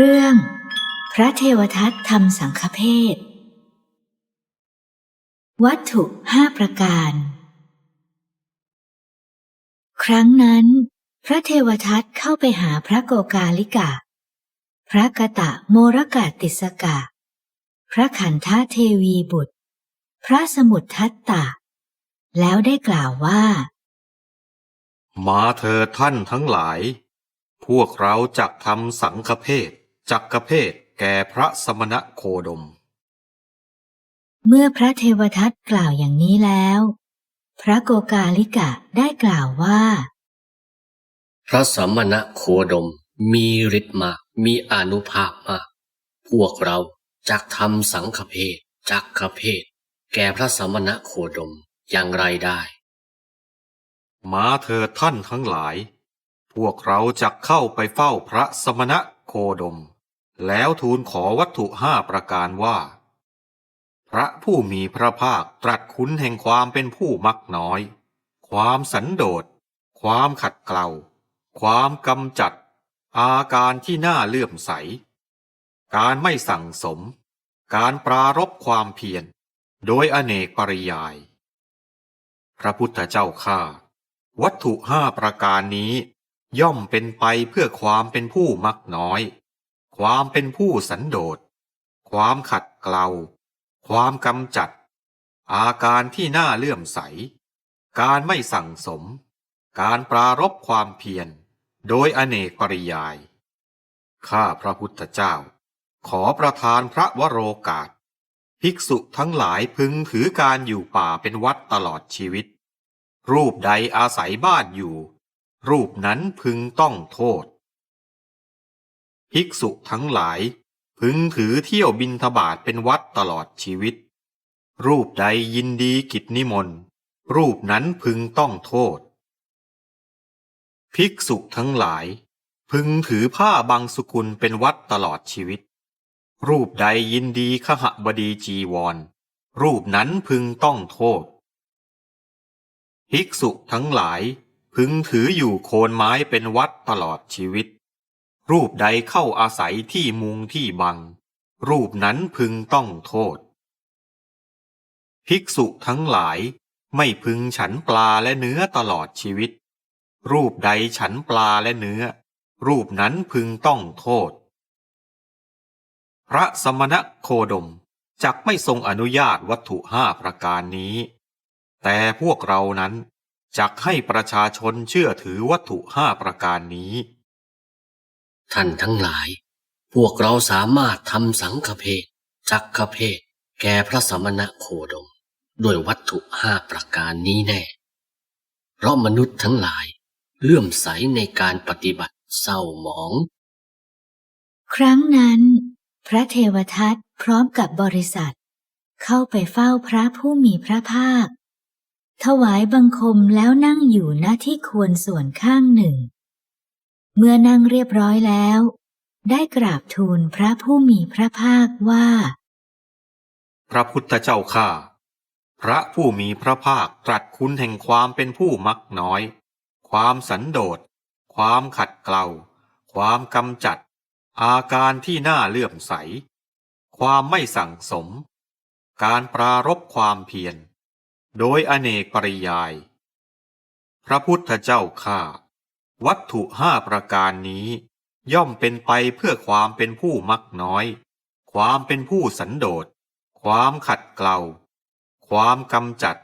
เรื่อง พระเทวทัตทำสังฆเพศ วัตถุห้าประการ ครั้งนั้น พระเทวทัตเข้าไปหาพระโกกาลิกะ พระกะตะโมรกาติสกะ พระขันธเทวีบุตร พระสมุททัตตะ แล้วได้กล่าวว่า มาเถิดท่านทั้งหลาย พวกเราจักทำสังฆเพศ จักกเพศแก่พระสมณะโคดม เมื่อพระเทวทัตกล่าวอย่างนี้แล้ว พระโกกาลิกะได้กล่าวว่า พระสมณะโคดมมีฤทธิ์มากมีอานุภาพมากพวกเราจักทำสังฆเพศจักขเพศ แก่พระสมณะโคดมอย่างไรได้มาเถิดท่านทั้งหลาย พวกเราจักเข้าไปเฝ้าพระสมณะโคดม แล้วทูลขอวัตถุห้าประการว่า พระผู้มีพระภาคตรัสคุณแห่งความเป็นผู้มักน้อย ความสันโดษ ความขัดเกลาความกำจัด อาการที่น่าเลื่อมใส การไม่สั่งสม การปรารบความเพียร โดยอเนกปริยาย พระพุทธเจ้าข้าวัตถุห้าประการนี้ย่อมเป็นไปเพื่อความเป็นผู้มักน้อย ความเป็นผู้สันโดษ ความขัดเกลา ความกำจัด อาการที่น่าเลื่อมใส การไม่สั่งสม การปรารบความเพียร โดยอเนกปริยาย ข้าพระพุทธเจ้า ขอประทานพระวโรกาส ภิกษุทั้งหลายพึงถือการอยู่ป่าเป็นวัดตลอดชีวิต รูปใดอาศัยบ้านอยู่ รูปนั้นพึงต้องโทษ ภิกษุทั้งหลาย พึงถือเที่ยวบินทบาทเป็นวัดตลอดชีวิต รูปใดยินดีกิจนิมนต์ รูปนั้นพึงต้องโทษ ภิกษุทั้งหลาย พึงถือผ้าบางสุกุลเป็นวัดตลอดชีวิต รูปใดยินดีขหบดีจีวร รูปนั้นพึงต้องโทษ ภิกษุทั้งหลายพึงถืออยู่โคนไม้เป็นวัดตลอดชีวิต รูปใดเข้าอาศัยที่มุงที่บัง รูปนั้นพึงต้องโทษ ภิกษุทั้งหลายไม่พึงฉันปลาและเนื้อตลอดชีวิต รูปใดฉันปลาและเนื้อ รูปนั้นพึงต้องโทษ พระสมณะโคดมจักไม่ทรงอนุญาตวัตถุห้าประการนี้ แต่พวกเรานั้นจักให้ประชาชนเชื่อถือวัตถุห้าประการนี้ ท่านทั้งหลาย พวกเราสามารถทำสังฆเพศจักขเพศแก่พระสมณะโคดม ด้วยวัตถุห้าประการนี้แน่ เพราะมนุษย์ทั้งหลาย เลื่อมใสในการปฏิบัติเศร้าหมอง ครั้งนั้น พระเทวทัตพร้อมกับบริษัท เข้าไปเฝ้าพระผู้มีพระภาค ถวายบังคมแล้วนั่งอยู่ณที่ควรส่วนข้างหนึ่ง เมื่อนั่งเรียบร้อยแล้ว ได้กราบทูลพระผู้มีพระภาคว่า พระพุทธเจ้าข้าพระผู้มีพระภาคตรัสคุณแห่งความเป็นผู้มักน้อย ความสันโดษ ความขัดเกลา ความกำจัด อาการที่น่าเลื่อมใส ความไม่สั่งสม การปรารบความเพียร โดยอเนกปริยาย พระพุทธเจ้าข้า วัตถุห้าประการนี้ ย่อมเป็นไปเพื่อความเป็นผู้มักน้อย ความเป็นผู้สันโดษ ความขัดเกลาความกำจัด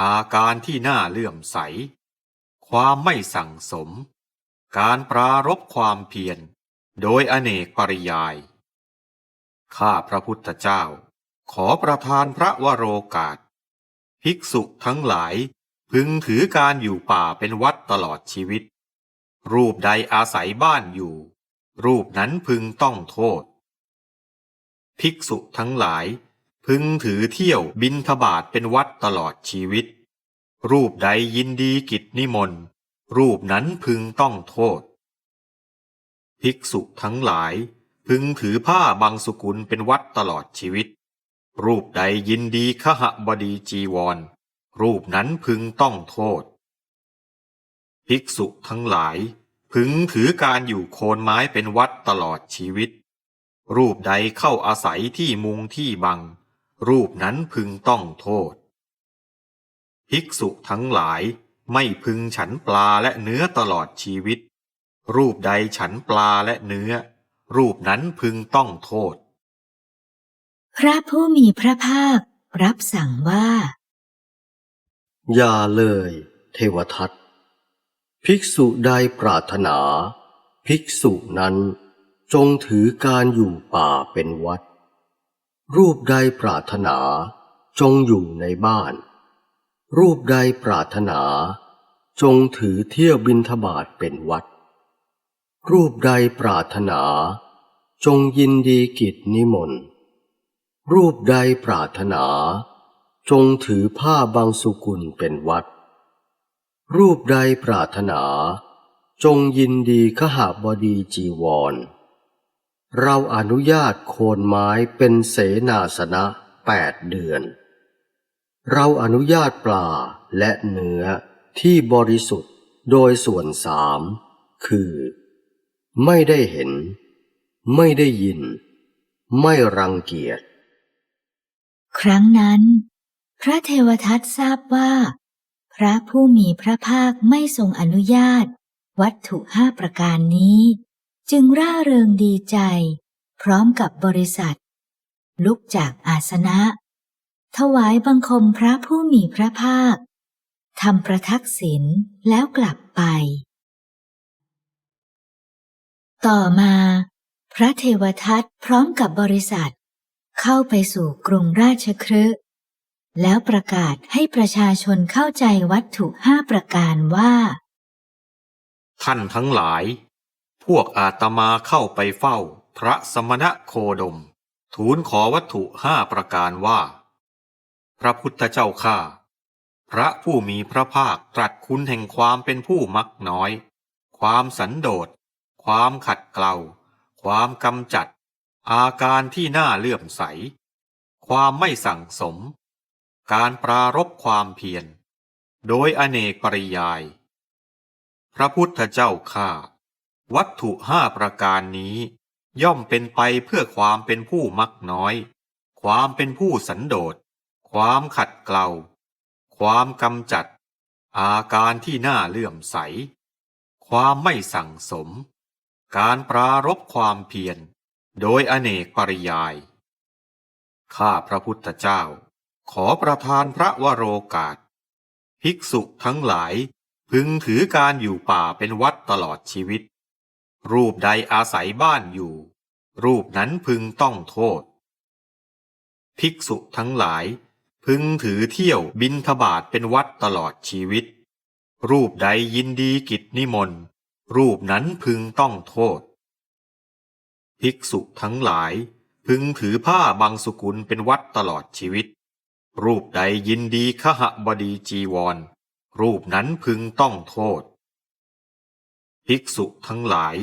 อาการที่น่าเลื่อมใส ความไม่สั่งสม การปรารบความเพียร โดยอเนกปริยาย ข้าพระพุทธเจ้า ขอประทานพระวโรกาส ภิกษุทั้งหลายพึงถือการอยู่ป่าเป็นวัดตลอดชีวิต รูปใดอาศัยบ้านอยู่ รูปนั้นพึงต้องโทษ ภิกษุทั้งหลาย พึงถือเที่ยวบินทบาทเป็นวัดตลอดชีวิต รูปใดยินดีกิจนิมนต์ รูปนั้นพึงต้องโทษ ภิกษุทั้งหลาย พึงถือผ้าบางสุกุลเป็นวัดตลอดชีวิต รูปใดยินดีขหบดีจีวร รูปนั้นพึงต้องโทษ ภิกษุทั้งหลาย พึงถือการอยู่โคนไม้เป็นวัดตลอดชีวิต รูปใดเข้าอาศัยที่มุงที่บัง รูปนั้นพึงต้องโทษ ภิกษุทั้งหลายไม่พึงฉันปลาและเนื้อตลอดชีวิต รูปใดฉันปลาและเนื้อ รูปนั้นพึงต้องโทษ พระผู้มีพระภาครับสั่งว่า อย่าเลย เทวทัต ภิกษุใดปรารถนา ภิกษุนั้นจงถือการอยู่ป่าเป็นวัด รูปใดปรารถนา จงอยู่ในบ้าน รูปใดปรารถนา จงถือเที่ยวบินทบาทเป็นวัด รูปใดปรารถนา จงยินดีกิจนิมนต์ รูปใดปรารถนา จงถือผ้าบางสุกุลเป็นวัด รูปใดปรารถนา จงยินดีขหาบดีจีวร เราอนุญาตโคนไม้เป็นเสนาสนะแปดเดือน เราอนุญาตปลาและเนื้อที่บริสุทธิ์โดยส่วนสาม คือ ไม่ได้เห็น ไม่ได้ยิน ไม่รังเกียจ ครั้งนั้น พระเทวทัตทราบว่า พระผู้มีพระภาคไม่ทรงอนุญาต วัตถุห้าประการนี้ จึงร่าเริงดีใจ พร้อมกับบริษัท ลุกจากอาสนะ ถวายบังคมพระผู้มีพระภาคทำประทักษิณแล้วกลับไป ต่อมา พระเทวทัตพร้อมกับบริษัท เข้าไปสู่กรุงราชคฤห์ แล้วประกาศให้ประชาชนเข้าใจวัตถุห้าประการว่า ท่านทั้งหลาย พวกอาตมาเข้าไปเฝ้า พระสมณะโคดม ทูลขอวัตถุห้าประการว่า พระพุทธเจ้าข้าพระผู้มีพระภาคตรัสคุณแห่งความเป็นผู้มักน้อย ความสันโดษ ความขัดเกลา ความกำจัด อาการที่น่าเลื่อมใส ความไม่สั่งสม การปรารบความเพียร โดยอเนกปริยาย พระพุทธเจ้าข้าวัตถุห้าประการนี้ย่อมเป็นไปเพื่อความเป็นผู้มักน้อย ความเป็นผู้สันโดษ ความขัดเกลา ความกำจัด อาการที่น่าเลื่อมใส ความไม่สั่งสม การปรารบความเพียร โดยอเนกปริยาย ข้าพระพุทธเจ้า ขอประทานพระวโรกาส ภิกษุทั้งหลาย พึงถือการอยู่ป่าเป็นวัดตลอดชีวิต รูปใดอาศัยบ้านอยู่ รูปนั้นพึงต้องโทษ ภิกษุทั้งหลาย พึงถือเที่ยวบินทบาทเป็นวัดตลอดชีวิต รูปใดยินดีกิจนิมนต์รูปนั้นพึงต้องโทษ ภิกษุทั้งหลาย พึงถือผ้าบางสุกุลเป็นวัดตลอดชีวิต รูปใดยินดีขหบดีจีวร รูปนั้นพึงต้องโทษ ภิกษุทั้งหลาย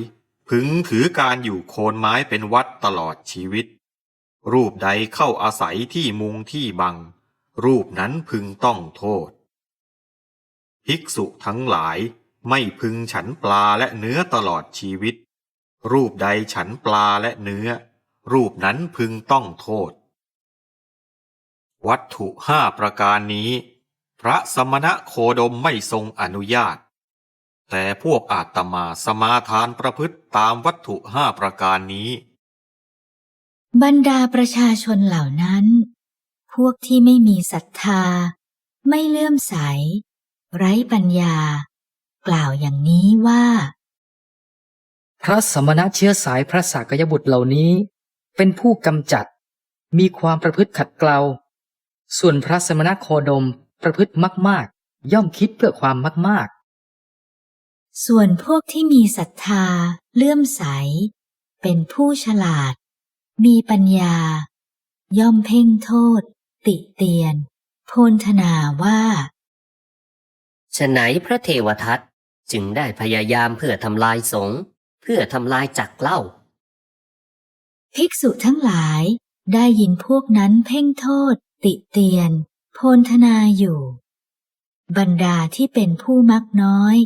พึงถือการอยู่โคนไม้เป็นวัดตลอดชีวิต รูปใดเข้าอาศัยที่มุงที่บัง รูปนั้นพึงต้องโทษ ภิกษุทั้งหลายไม่พึงฉันปลาและเนื้อตลอดชีวิต รูปใดฉันปลาและเนื้อ รูปนั้นพึงต้องโทษ วัตถุห้าประการนี้ พระสมณะโคดมไม่ทรงอนุญาต แต่พวกอาตมาสมาทานประพฤติตามวัตถุห้าประการนี้ บรรดาประชาชนเหล่านั้น พวกที่ไม่มีศรัทธา ไม่เลื่อมใส ไร้ปัญญา กล่าวอย่างนี้ว่า พระสมณะเชื้อสายพระสากยบุตรเหล่านี้ เป็นผู้กำจัดมีความประพฤติขัดเกลา ส่วนพระสมณะโคดมประพฤติมาก ๆ ย่อมคิดเพื่อความมากส่วนพวกที่มีศรัทธา เลื่อมใส เป็นผู้ฉลาด มีปัญญา ย่อมเพ่งโทษ ติเตียน โพนธนาว่าฉะไหนพระเทวทัตจึงได้พยายามเพื่อทำลายสงฆ์เพื่อทำลายจักรเล่า ภิกษุทั้งหลายได้ยินพวกนั้นเพ่งโทษ ติเตียน โพนธนาอยู่ บรรดาที่เป็นผู้มักน้อย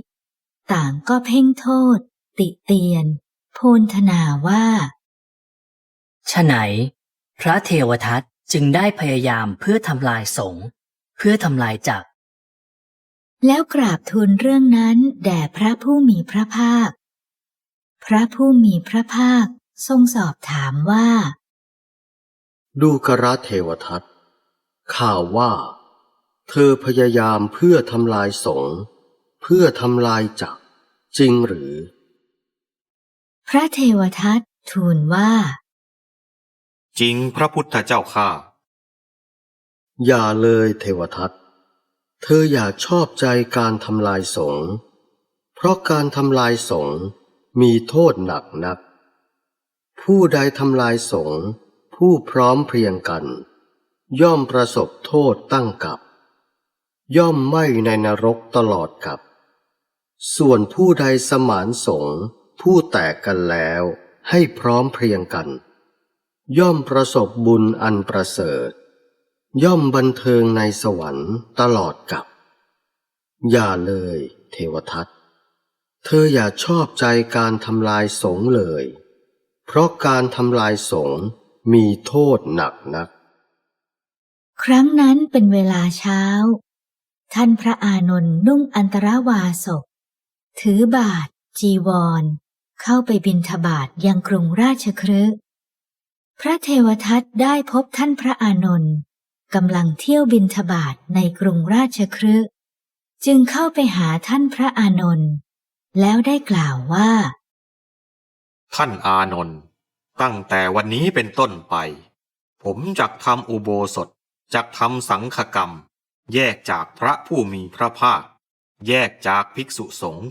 ต่างก็เพ่งโทษ ติเตียน โพนธนาว่าฉะไหน พระเทวทัตจึงได้พยายามเพื่อทำลายสงฆ์เพื่อทำลายจักรแล้วกราบทูลเรื่องนั้นแด่พระผู้มีพระภาค พระผู้มีพระภาคทรงสอบถามว่า ดูกระเทวทัต ข่าวว่า เธอพยายามเพื่อทำลายสงฆ์เพื่อทำลายจักรจริงหรือ พระเทวทัตทูลว่า จริงพระพุทธเจ้าข้าอย่าเลยเทวทัตเธออย่าชอบใจการทำลายสงฆ์เพราะการทำลายสงฆ์มีโทษหนักนัก ผู้ใดทำลายสงฆ์ผู้พร้อมเพรียงกัน ย่อมประสบโทษตั้งกับ ย่อมไม่ในนรกตลอดกับ ส่วนผู้ใดสมานสงผู้แตกกันแล้วให้พร้อมเพรียงกัน ย่อมประสบบุญอันประเสริฐ ย่อมบันเทิงในสวรรค์ตลอดกับ อย่าเลย เทวทัตเธออย่าชอบใจการทำลายสงเลย เพราะการทำลายสงมีโทษหนักนัก ครั้งนั้นเป็นเวลาเช้า ท่านพระอานนท์นุ่งอันตรวาสก ถือบาท จีวร เข้าไปบินทบาทยังกรุงราชคฤห์พระเทวทัตได้พบท่านพระอานนท์กำลังเที่ยวบินทบาทในกรุงราชคฤห์จึงเข้าไปหาท่านพระอานนท์แล้วได้กล่าวว่า ท่านอานนท์ตั้งแต่วันนี้เป็นต้นไป ผมจักทำอุโบสถ จักทำสังฆกรรม แยกจากพระผู้มีพระภาค แยกจากภิกษุสงฆ์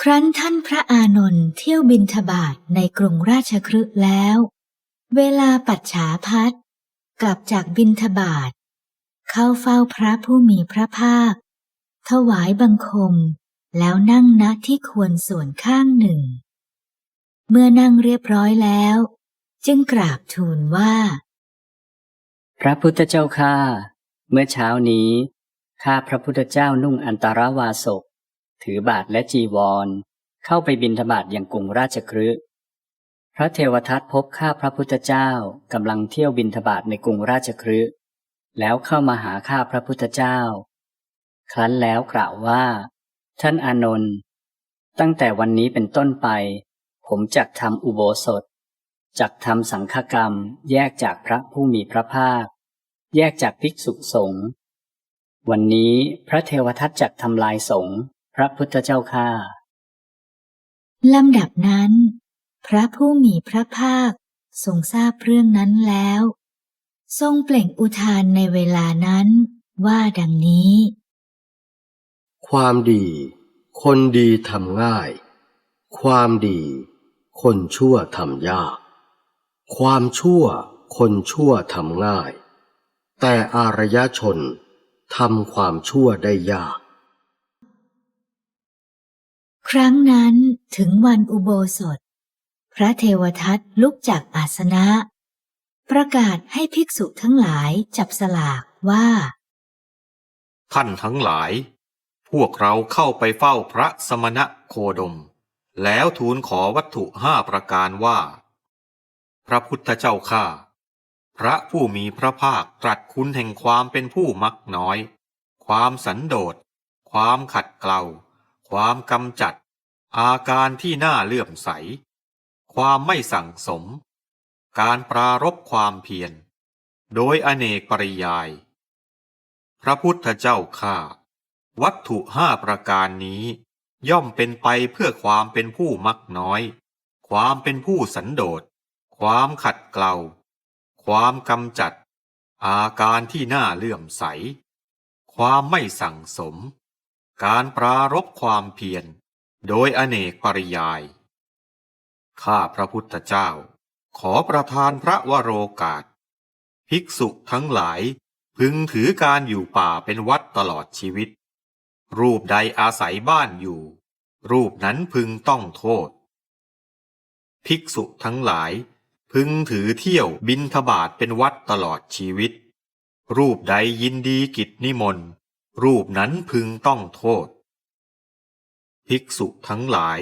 ครั้นท่านพระอานนท์เที่ยวบินทบาทในกรุงราชคฤห์แล้ว เวลาปัจฉาพัดกลับจากบินทบาท เข้าเฝ้าพระผู้มีพระภาค ถวายบังคม แล้วนั่งณที่ควรส่วนข้างหนึ่ง เมื่อนั่งเรียบร้อยแล้ว จึงกราบทูลว่า พระพุทธเจ้าข้าเมื่อเช้านี้ข้าพระพุทธเจ้านุ่งอันตรวาสก ถือบาทและจีวร เข้าไปบินทบาทยังกรุงราชคฤห์พระเทวทัตพบข้าพระพุทธเจ้ากำลังเที่ยวบินทบาทในกรุงราชคฤห์แล้วเข้ามาหาข้าพระพุทธเจ้า ครั้นแล้วกล่าวว่า ท่านอานนท์ตั้งแต่วันนี้เป็นต้นไป ผมจักทำอุโบสถ จักทำสังฆกรรม แยกจากพระผู้มีพระภาค แยกจากภิกษุสงฆ์วันนี้พระเทวทัตจักทำลายสงฆ์พระพุทธเจ้าข้าลำดับนั้น พระผู้มีพระภาคทรงทราบเรื่องนั้นแล้ว ทรงเปล่งอุทานในเวลานั้นว่าดังนี้ ความดี คนดีทำง่าย ความดี คนชั่วทำยาก ความชั่วคนชั่วทำง่าย แต่อารยชนทำความชั่วได้ยาก ครั้งนั้นถึงวันอุโบสถ พระเทวทัตลุกจากอาสนะ ประกาศให้ภิกษุทั้งหลายจับสลากว่า ท่านทั้งหลาย พวกเราเข้าไปเฝ้าพระสมณะโคดม แล้วทูลขอวัตถุห้าประการว่า พระพุทธเจ้าข้าพระผู้มีพระภาคตรัสคุณแห่งความเป็นผู้มักน้อย ความสันโดษ ความขัดเกลา ความกำจัด อาการที่น่าเลื่อมใส ความไม่สั่งสม การปรารบความเพียร โดยอเนกปริยาย พระพุทธเจ้าข้าวัตถุห้าประการนี้ ย่อมเป็นไปเพื่อความเป็นผู้มักน้อย ความเป็นผู้สันโดษ ความขัดเกลาความกำจัด อาการที่น่าเลื่อมใส ความไม่สั่งสม การปรารบความเพียร โดยอเนกปริยาย ข้าพระพุทธเจ้า ขอประทานพระวโรกาส ภิกษุทั้งหลายพึงถือการอยู่ป่าเป็นวัดตลอดชีวิต รูปใดอาศัยบ้านอยู่ รูปนั้นพึงต้องโทษ ภิกษุทั้งหลาย พึงถือเที่ยวบินทบาทเป็นวัดตลอดชีวิต รูปใดยินดีกิจนิมนต์ รูปนั้นพึงต้องโทษ ภิกษุทั้งหลาย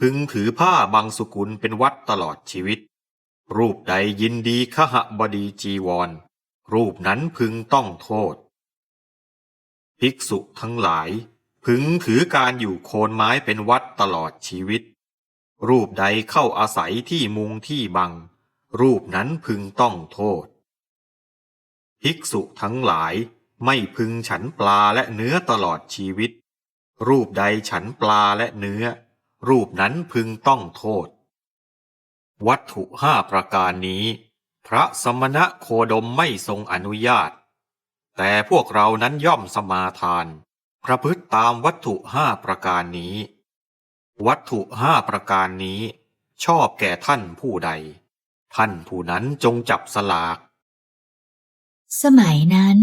พึงถือผ้าบางสุกุลเป็นวัดตลอดชีวิต รูปใดยินดีขหบดีจีวร รูปนั้นพึงต้องโทษ ภิกษุทั้งหลาย พึงถือการอยู่โคนไม้เป็นวัดตลอดชีวิต รูปใดเข้าอาศัยที่มุงที่บัง รูปนั้นพึงต้องโทษ ภิกษุทั้งหลายไม่พึงฉันปลาและเนื้อตลอดชีวิต รูปใดฉันปลาและเนื้อ รูปนั้นพึงต้องโทษ วัตถุห้าประการนี้ พระสมณะโคดมไม่ทรงอนุญาต แต่พวกเรานั้นย่อมสมาทานประพฤติตามวัตถุห้าประการนี้ วัตถุห้าประการนี้ ชอบแก่ท่านผู้ใด ท่านผู้นั้นจงจับสลาก สมัยนั้น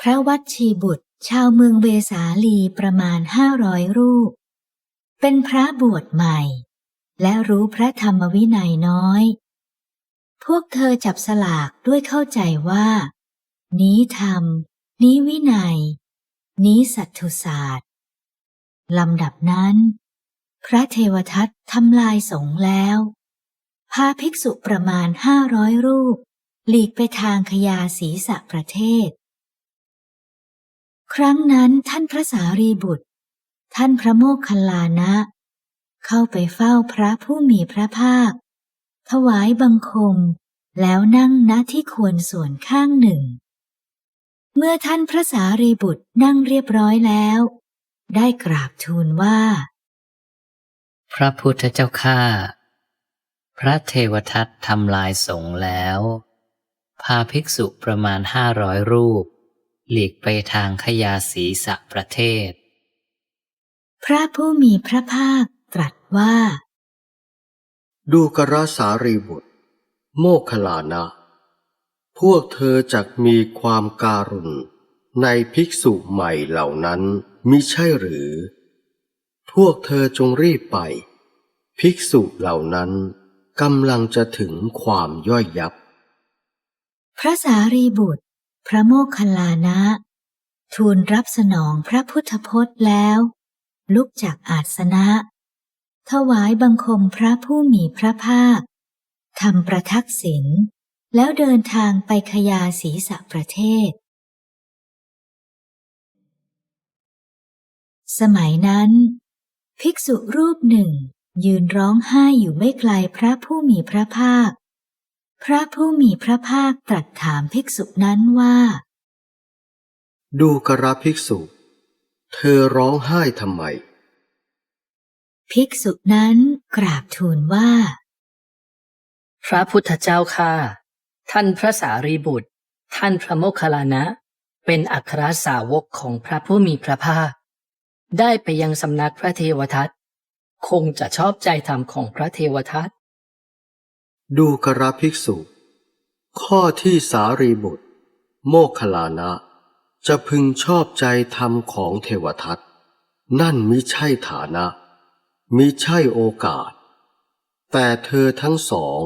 พระวัดชีบุตรชาวเมืองเวสาลีประมาณห้าร้อยรูป เป็นพระบวชใหม่ และรู้พระธรรมวินัยน้อย พวกเธอจับสลากด้วยเข้าใจว่า นี้ธรรม นี้วินัย นี้สัตถุศาสตร์ลำดับนั้น พระเทวทัตทำลายสงแล้ว พาภิกษุประมาณห้าร้อยรูป หลีกไปทางขยาศีสะประเทศ ครั้งนั้นท่านพระสารีบุตร ท่านพระโมคคัลลานะ เข้าไปเฝ้าพระผู้มีพระภาค ถวายบังคม แล้วนั่งณที่ควรส่วนข้างหนึ่ง เมื่อท่านพระสารีบุตรนั่งเรียบร้อยแล้ว ได้กราบทูลว่า พระพุทธเจ้าข้า พระเทวทัตทำลายสงฆ์แล้ว พาภิกษุประมาณห้าร้อยรูป หลีกไปทางขยาศีสะประเทศ พระผู้มีพระภาคตรัสว่า ดูกราสารีบุตร โมคคลลานะ พวกเธอจักมีความการุณในภิกษุใหม่เหล่านั้นมิใช่หรือ พวกเธอจงรีบไป ภิกษุเหล่านั้น กำลังจะถึงความย่อยยับ พระสารีบุตร พระโมคคัลลานะ ทูลรับสนองพระพุทธพจน์แล้ว ลุกจากอาสนะ ถวายบังคมพระผู้มีพระภาคทำประทักษิณแล้วเดินทางไปขยาศีสะประเทศ สมัยนั้น ภิกษุรูปหนึ่ง ยืนร้องไห้อยู่ไม่ไกลพระผู้มีพระภาค พระผู้มีพระภาคตรัสถามภิกษุนั้นว่า ดูกระภิกษุ เธอร้องไห้ทำไม ภิกษุนั้นกราบทูลว่า พระพุทธเจ้าข้าท่านพระสารีบุตร ท่านพระโมคคัลลานะ เป็นอัครสาวกของพระผู้มีพระภาค ได้ไปยังสำนักพระเทวทัต คงจะชอบใจธรรมของพระเทวทัต ดูกระภิกษุ ข้อที่สารีบุตร โมคคลลานะ จะพึงชอบใจธรรมของเทวทัต นั่นมิใช่ฐานะ มิใช่โอกาส แต่เธอทั้งสอง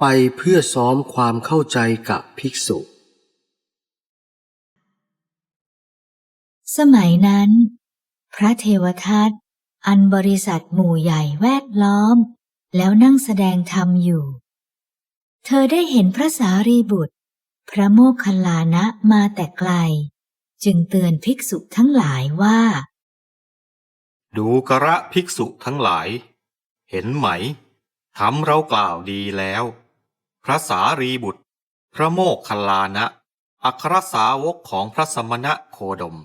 ไปเพื่อซ้อมความเข้าใจกับภิกษุ สมัยนั้น พระเทวทัต อันบริษัทหมู่ใหญ่แวดล้อม แล้วนั่งแสดงธรรมอยู่ เธอได้เห็นพระสารีบุตร พระโมคคัลลานะมาแต่ไกล จึงเตือนภิกษุทั้งหลายว่า ดูกระภิกษุทั้งหลาย เห็นไหมทำเรากล่าวดีแล้ว พระสารีบุตร พระโมคคัลลานะอัครสาวกของพระสมณะโคดม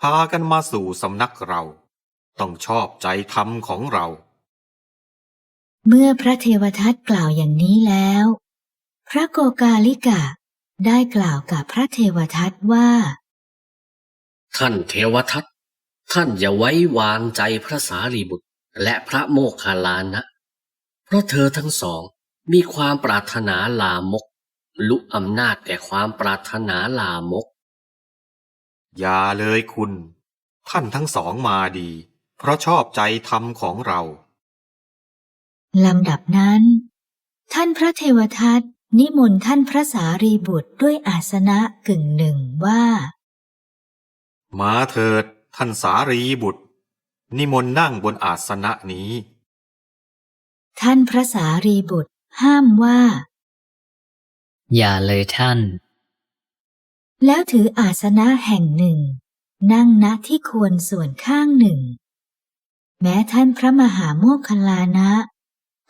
พากันมาสู่สำนักเรา ต้องชอบใจธรรมของเรา เมื่อพระเทวทัตกล่าวอย่างนี้แล้ว พระโกกาลิกะได้กล่าวกับพระเทวทัตว่า ท่านเทวทัตท่านอย่าไว้วางใจพระสารีบุตรและพระโมคคัลลานะ เพราะเธอทั้งสองมีความปรารถนาลามก ลุอำนาจแก่ความปรารถนาลามก อย่าเลยคุณ ท่านทั้งสองมาดี เพราะชอบใจธรรมของเรา ลำดับนั้น ท่านพระเทวทัตนิมนต์ท่านพระสารีบุตรด้วยอาสนะกึ่งหนึ่งว่า มาเถิดท่านสารีบุตร นิมนต์นั่งบนอาสนะนี้ ท่านพระสารีบุตรห้ามว่า อย่าเลยท่าน แล้วถืออาสนะแห่งหนึ่ง นั่งณที่ควรส่วนข้างหนึ่ง แม้ท่านพระมหาโมคคัลลานะ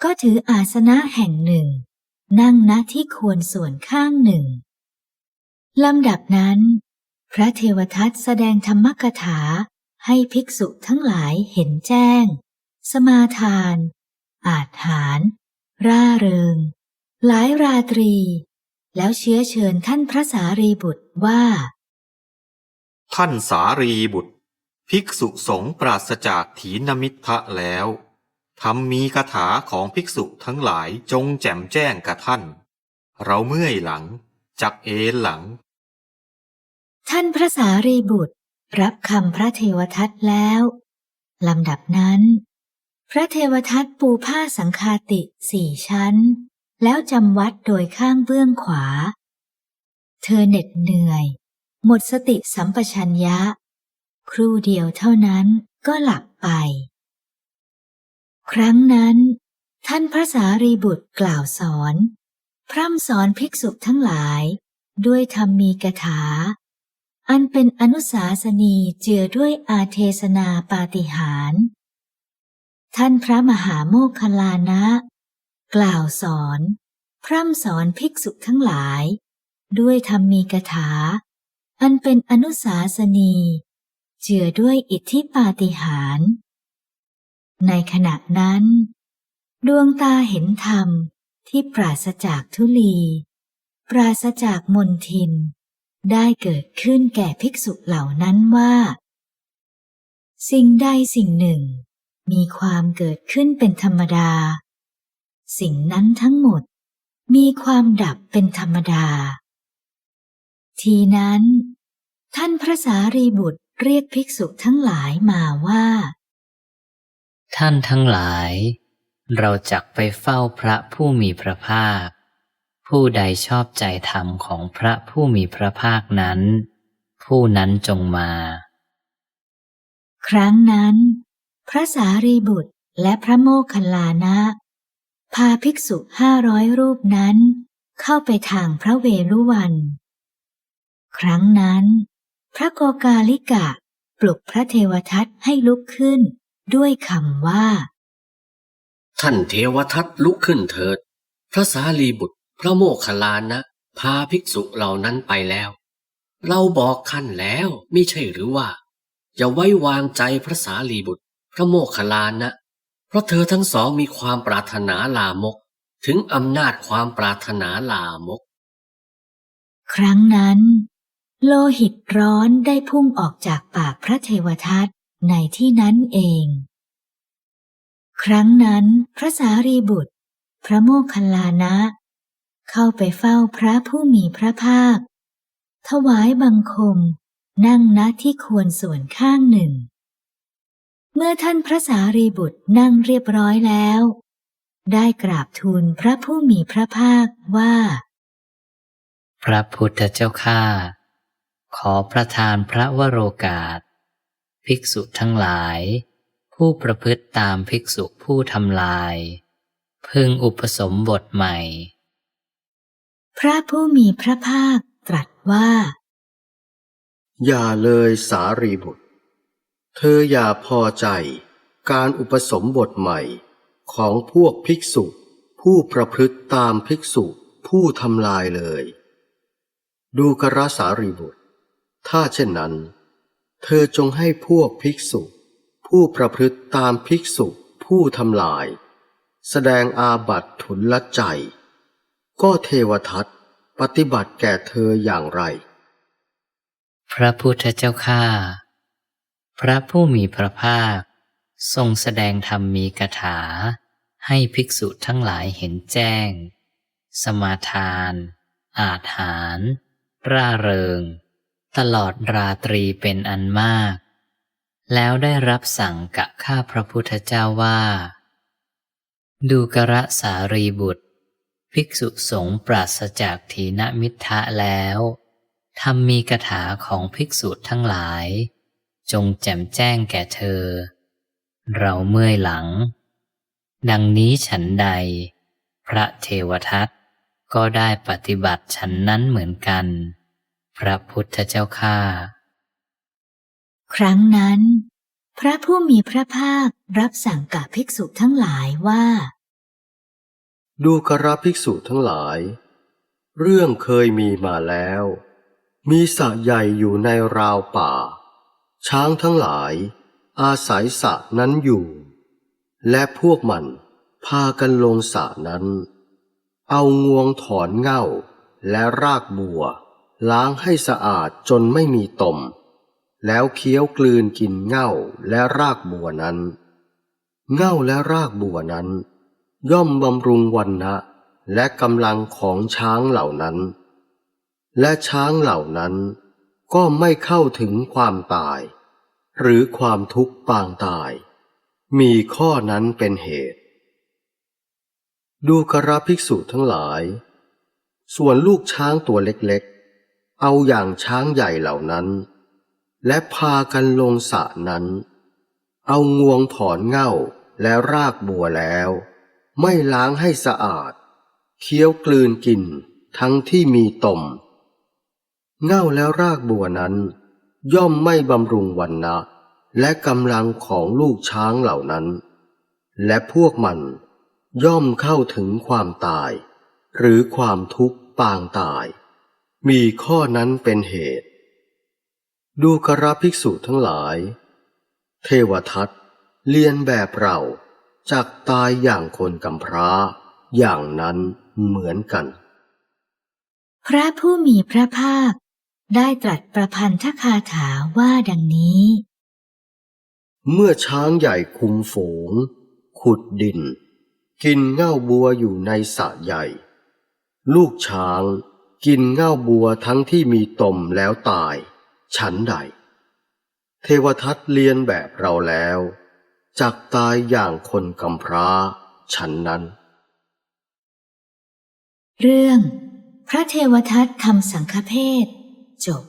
ก็ถืออาสนะแห่งหนึ่ง นั่งณที่ควรส่วนข้างหนึ่งลำดับนั้น พระเทวทัตแสดงธรรมกถาให้ภิกษุทั้งหลายเห็นแจ้ง สมาทาน อาจหาร ร่าเริง หลายราตรี แล้วเชื้อเชิญท่านพระสารีบุตรว่า ท่านสารีบุตร ภิกษุสงฆ์ปราศจากถีนมิทะแล้วทำมีคาถาของภิกษุทั้งหลายจงแจ่มแจ้งกับท่าน เราเมื่อยหลัง จักเอนหลัง ท่านพระสารีบุตรรับคำพระเทวทัตแล้วลำดับนั้น พระเทวทัตปูผ้าสังคาติสี่ชั้น แล้วจำวัดโดยข้างเบื้องขวา เธอเหน็ดเหนื่อย หมดสติสัมปชัญญะ ครู่เดียวเท่านั้นก็หลับไป ครั้งนั้น ท่านพระสารีบุตรกล่าวสอน พร่ำสอนภิกษุทั้งหลาย ด้วยธรรมีกถา อันเป็นอนุสาสนีเจือด้วยอาเทศนาปาฏิหาร ท่านพระมหาโมคคลานะ กล่าวสอน พร่ำสอนภิกษุทั้งหลาย ด้วยธรรมีกถา อันเป็นอนุสาสนี เจือด้วยอิทธิปาฏิหาริย์ในขณะนั้น ดวงตาเห็นธรรมที่ปราศจากทุลี ปราศจากมนทิน ได้เกิดขึ้นแก่ภิกษุเหล่านั้นว่า สิ่งใดสิ่งหนึ่ง มีความเกิดขึ้นเป็นธรรมดา สิ่งนั้นทั้งหมดมีความดับเป็นธรรมดา ทีนั้น ท่านพระสารีบุตร เรียกภิกษุทั้งหลายมาว่า ท่านทั้งหลาย เราจักไปเฝ้าพระผู้มีพระภาค ผู้ใดชอบใจธรรมของพระผู้มีพระภาคนั้น ผู้นั้นจงมา ครั้งนั้น พระสารีบุตรและพระโมคคัลลานะ พาภิกษุห้าร้อยรูปนั้น เข้าไปทางพระเวรุวัน ครั้งนั้น พระโกกาลิกะ ปลุกพระเทวทัตให้ลุกขึ้น ด้วยคำว่า ท่านเทวทัตลุกขึ้นเถิด พระสารีบุตร พระโมคคัลลานะ พาภิกษุเหล่านั้นไปแล้ว เราบอกท่านแล้วไม่ใช่หรือว่า อย่าไว้วางใจพระสารีบุตร พระโมคคัลลานะ เพราะเธอทั้งสองมีความปรารถนาลามก ถึงอำนาจความปรารถนาลามก ครั้งนั้น โลหิตร้อนได้พุ่งออกจากปากพระเทวทัตในที่นั้นเอง ครั้งนั้นพระสารีบุตร พระโมคคัลลานะ เข้าไปเฝ้าพระผู้มีพระภาค ถวายบังคม นั่งณที่ควรส่วนข้างหนึ่ง เมื่อท่านพระสารีบุตรนั่งเรียบร้อยแล้ว ได้กราบทูลพระผู้มีพระภาคว่า พระพุทธเจ้าข้า ขอประทานพระวโรกาส ภิกษุทั้งหลาย ผู้ประพฤติตามภิกษุผู้ทำลาย พึงอุปสมบทใหม่ พระผู้มีพระภาคตรัสว่า อย่าเลยสารีบุตร เธออย่าพอใจการอุปสมบทใหม่ของพวกภิกษุผู้ประพฤติตามภิกษุผู้ทำลายเลย ดูกระสารีบุตร ถ้าเช่นนั้น เธอจงให้พวกภิกษุ ผู้ประพฤติตามภิกษุผู้ทำลาย แสดงอาบัติทุนละใจ ก็เทวทัตปฏิบัติแก่เธออย่างไร พระพุทธเจ้าข้าพระผู้มีพระภาค ทรงแสดงธรรมมีกถา ให้ภิกษุทั้งหลายเห็นแจ้ง สมาทาน อาจหารร่าเริง ตลอดราตรีเป็นอันมาก แล้วได้รับสั่งกะข้าพระพุทธเจ้าว่า ดูกระสารีบุตร ภิกษุสงฆ์ปราศจากทีนมิทะแล้วทำมีกถาของภิกษุทั้งหลาย จงแจมแจ้งแก่เธอ เราเมื่อยหลัง ดังนี้ฉันใด พระเทวทัตก็ได้ปฏิบัติฉันนั้นเหมือนกัน พระพุทธเจ้าข้าครั้งนั้น พระผู้มีพระภาครับสั่งกับภิกษุทั้งหลายว่า ดูกระภิกษุทั้งหลาย เรื่องเคยมีมาแล้ว มีสระใหญ่อยู่ในราวป่า ช้างทั้งหลาย อาศัยสระนั้นอยู่ และพวกมันพากันลงสระนั้น เอางวงถอนเง่าและรากบัว ล้างให้สะอาดจนไม่มีตม แล้วเคี้ยวกลืนกินเง่าและรากบัวนั้น เง่าและรากบัวนั้น ย่อมบำรุงวันนะและกำลังของช้างเหล่านั้น และช้างเหล่านั้นก็ไม่เข้าถึงความตาย หรือความทุกข์ปางตาย มีข้อนั้นเป็นเหตุ ดูกระภิกษุทั้งหลาย ส่วนลูกช้างตัวเล็ก เอาอย่างช้างใหญ่เหล่านั้น และพากันลงสระนั้น เอางวงถอนเง่าและรากบัวแล้ว ไม่ล้างให้สะอาด เคี้ยวกลืนกินทั้งที่มีตมเง่าแล้วรากบัวนั้น ย่อมไม่บำรุงวันนะและกำลังของลูกช้างเหล่านั้น และพวกมันย่อมเข้าถึงความตาย หรือความทุกข์ปางตาย มีข้อนั้นเป็นเหตุ ดูกระภิกษุทั้งหลาย เทวทัตเลียนแบบเราจากตายอย่างคนกำพร้า อย่างนั้นเหมือนกัน พระผู้มีพระภาคได้ตรัสประพันธคาถาว่าดังนี้ เมื่อช้างใหญ่คุมฝูง ขุดดิน กินเง่าบัวอยู่ในสระใหญ่ ลูกช้าง กินเง่าบัวทั้งที่มีตมแล้วตาย ฉันใด เทวทัตเลียนแบบเราแล้วจักตายอย่างคนกำพร้า ฉันนั้น เรื่อง พระเทวทัตทำสังฆเพศจบ